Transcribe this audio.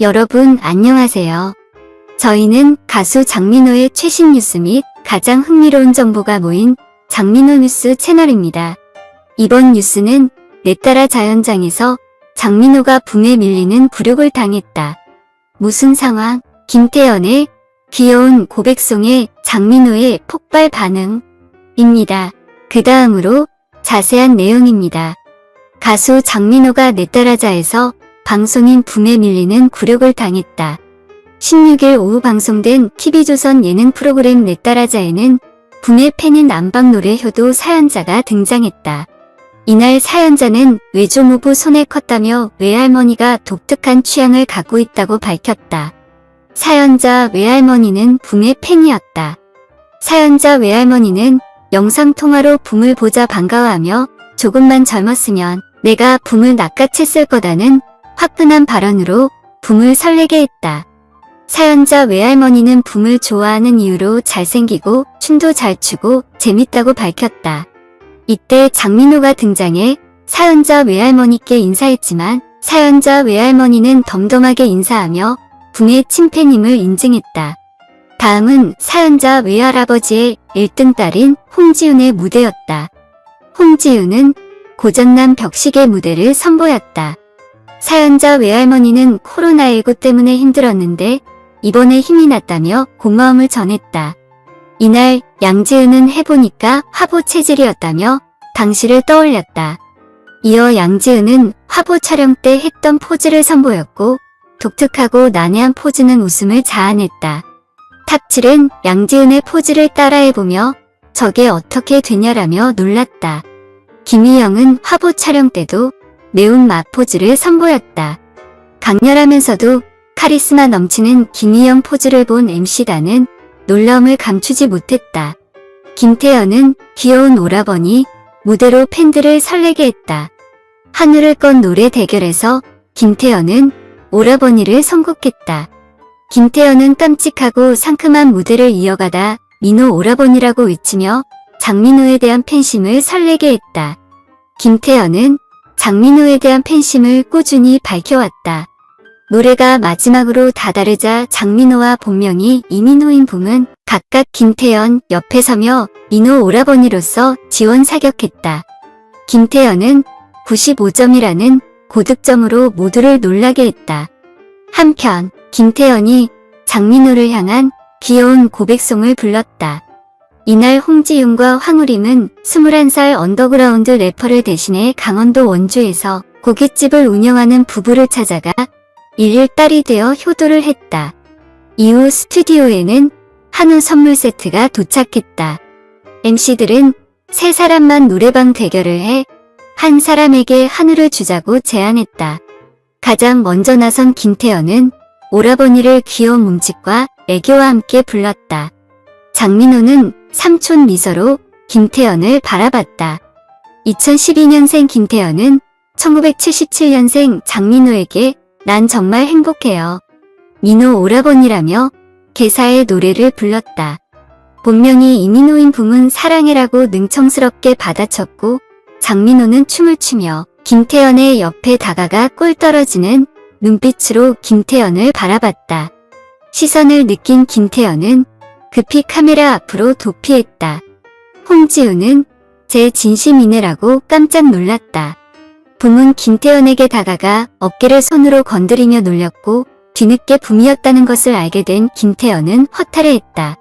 여러분 안녕하세요. 저희는 가수 장민호의 최신 뉴스 및 가장 흥미로운 정보가 모인 장민호 뉴스 채널입니다. 이번 뉴스는 내 따라 자연장에서 장민호가 붐에 밀리는 굴욕을 당했다. 무슨 상황? 김태연의 귀여운 고백송에 장민호의 폭발 반응입니다. 그 다음으로 자세한 내용입니다. 가수 장민호가 내 따라자에서 방송인 붐에 밀리는 굴욕을 당했다. 16일 오후 방송된 TV조선 예능 프로그램 내 따라자에는 붐의 팬인 안방 노래 효도 사연자가 등장했다. 이날 사연자는 외조모부 손에 컸다며 외할머니가 독특한 취향을 갖고 있다고 밝혔다. 사연자 외할머니는 붐의 팬이었다. 사연자 외할머니는 영상통화로 붐을 보자 반가워하며 조금만 젊었으면 내가 붐을 낚아챘을 거다는 화끈한 발언으로 붐을 설레게 했다. 사연자 외할머니는 붐을 좋아하는 이유로 잘생기고 춤도 잘 추고 재밌다고 밝혔다. 이때 장민호가 등장해 사연자 외할머니께 인사했지만 사연자 외할머니는 덤덤하게 인사하며 붐의 친팬임을 인증했다. 다음은 사연자 외할아버지의 1등 딸인 홍지윤의 무대였다. 홍지윤은 고전남 벽식의 무대를 선보였다. 사연자 외할머니는 코로나19 때문에 힘들었는데 이번에 힘이 났다며 고마움을 전했다. 이날 양지은은 해보니까 화보 체질이었다며 당시를 떠올렸다. 이어 양지은은 화보 촬영 때 했던 포즈를 선보였고 독특하고 난해한 포즈는 웃음을 자아냈다. 탑7은 양지은의 포즈를 따라해보며 저게 어떻게 되냐라며 놀랐다. 김희영은 화보 촬영 때도 매운 맛 포즈를 선보였다. 강렬하면서도 카리스마 넘치는 김희영 포즈를 본 MC단은 놀라움을 감추지 못했다. 김태연은 귀여운 오라버니 무대로 팬들을 설레게 했다. 하늘을 건 노래 대결에서 김태연은 오라버니를 선곡했다. 김태연은 깜찍하고 상큼한 무대를 이어가다 민호 오라버니라고 외치며 장민호에 대한 팬심을 설레게 했다. 김태연은 장민호에 대한 팬심을 꾸준히 밝혀왔다. 노래가 마지막으로 다다르자 장민호와 본명이 이민호인 붐은 각각 김태연 옆에 서며 민호 오라버니로서 지원 사격했다. 김태연은 95점이라는 고득점으로 모두를 놀라게 했다. 한편 김태연이 장민호를 향한 귀여운 고백송을 불렀다. 이날 홍지윤과 황우림은 21살 언더그라운드 래퍼를 대신해 강원도 원주에서 고깃집을 운영하는 부부를 찾아가 일일 딸이 되어 효도를 했다. 이후 스튜디오에는 한우 선물 세트가 도착했다. MC들은 세 사람만 노래방 대결을 해 한 사람에게 한우를 주자고 제안했다. 가장 먼저 나선 김태연은 오라버니를 귀여운 몸짓과 애교와 함께 불렀다. 장민호는 삼촌 미소로 김태연을 바라봤다. 2012년생 김태연은 1977년생 장민호에게 난 정말 행복해요. 민호 오라버니라며 개사의 노래를 불렀다. 본명이 이민호인 붐은 사랑해라고 능청스럽게 받아쳤고 장민호는 춤을 추며 김태연의 옆에 다가가 꿀 떨어지는 눈빛으로 김태연을 바라봤다. 시선을 느낀 김태연은 급히 카메라 앞으로 도피했다. 홍지우는 제 진심이네라고 깜짝 놀랐다. 붐은 김태연에게 다가가 어깨를 손으로 건드리며 놀렸고 뒤늦게 붐이었다는 것을 알게 된 김태연은 허탈해했다.